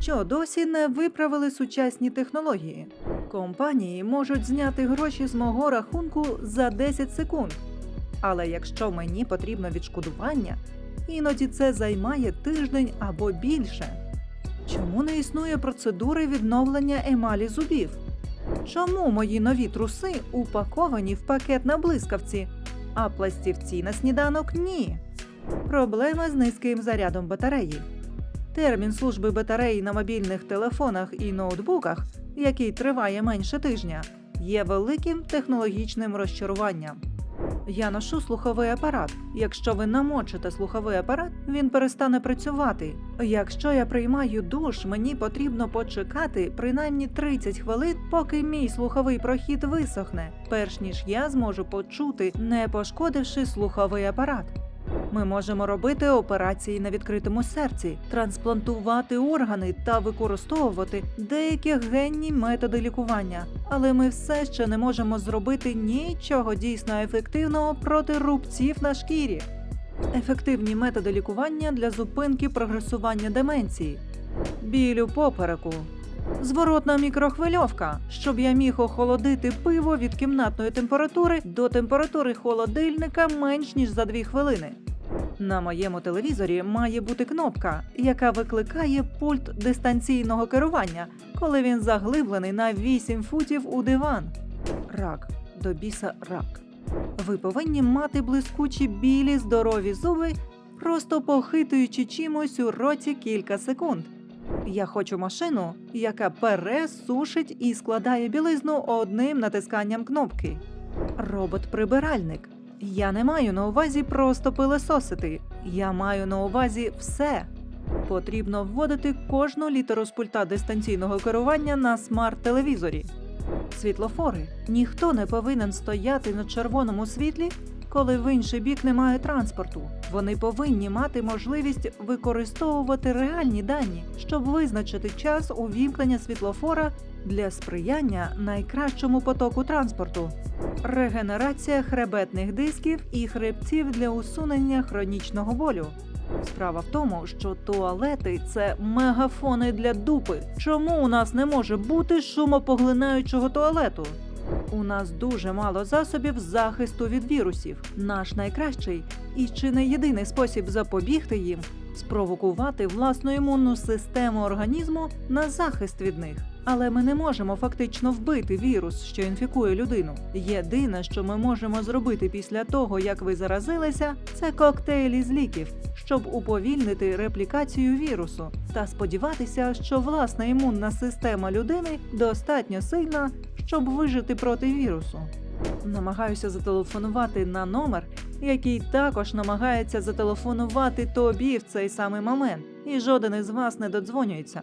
що досі не виправили сучасні технології. Компанії можуть зняти гроші з мого рахунку за 10 секунд. Але якщо мені потрібно відшкодування, іноді це займає тиждень або більше. Чому не існує процедури відновлення емалі зубів? Чому мої нові труси упаковані в пакет на блискавці, а пластівці на сніданок ні? Проблема з низьким зарядом батареї. Термін служби батареї на мобільних телефонах і ноутбуках, який триває менше тижня, є великим технологічним розчаруванням. Я ношу слуховий апарат. Якщо ви намочите слуховий апарат, він перестане працювати. Якщо я приймаю душ, мені потрібно почекати принаймні 30 хвилин, поки мій слуховий прохід висохне, перш ніж я зможу почути, не пошкодивши слуховий апарат. Ми можемо робити операції на відкритому серці, трансплантувати органи та використовувати деякі генні методи лікування, але ми все ще не можемо зробити нічого дійсно ефективного проти рубців на шкірі. Ефективні методи лікування для зупинки прогресування деменції, білю попереку, зворотна мікрохвильовка, щоб я міг охолодити пиво від кімнатної температури до температури холодильника менш ніж за 2 хвилини. На моєму телевізорі має бути кнопка, яка викликає пульт дистанційного керування, коли він заглиблений на 8 футів у диван. Рак до біса рак. Ви повинні мати блискучі білі здорові зуби, просто похитуючи чимось у роті кілька секунд. Я хочу машину, яка пере, сушить і складає білизну одним натисканням кнопки. Робот-прибиральник. Я не маю на увазі просто пилесосити. Я маю на увазі все. Потрібно вводити кожну літеру з пульта дистанційного керування на смарт-телевізорі. Світлофори. Ніхто не повинен стояти на червоному світлі, коли в інший бік немає транспорту. Вони повинні мати можливість використовувати реальні дані, щоб визначити час увімкнення світлофора для сприяння найкращому потоку транспорту. Регенерація хребетних дисків і хребців для усунення хронічного болю. Справа в тому, що туалети це мегафони для дупи. Чому у нас не може бути шумопоглинаючого туалету? У нас дуже мало засобів захисту від вірусів. Наш найкращий і чи не єдиний спосіб запобігти їм спровокувати власну імунну систему організму на захист від них. Але ми не можемо фактично вбити вірус, що інфікує людину. Єдине, що ми можемо зробити після того, як ви заразилися, це коктейлі з ліків, щоб уповільнити реплікацію вірусу та сподіватися, що власна імунна система людини достатньо сильна, щоб вижити проти вірусу. Намагаюся зателефонувати на номер, який також намагається зателефонувати тобі в цей самий момент, і жоден із вас не додзвонюється.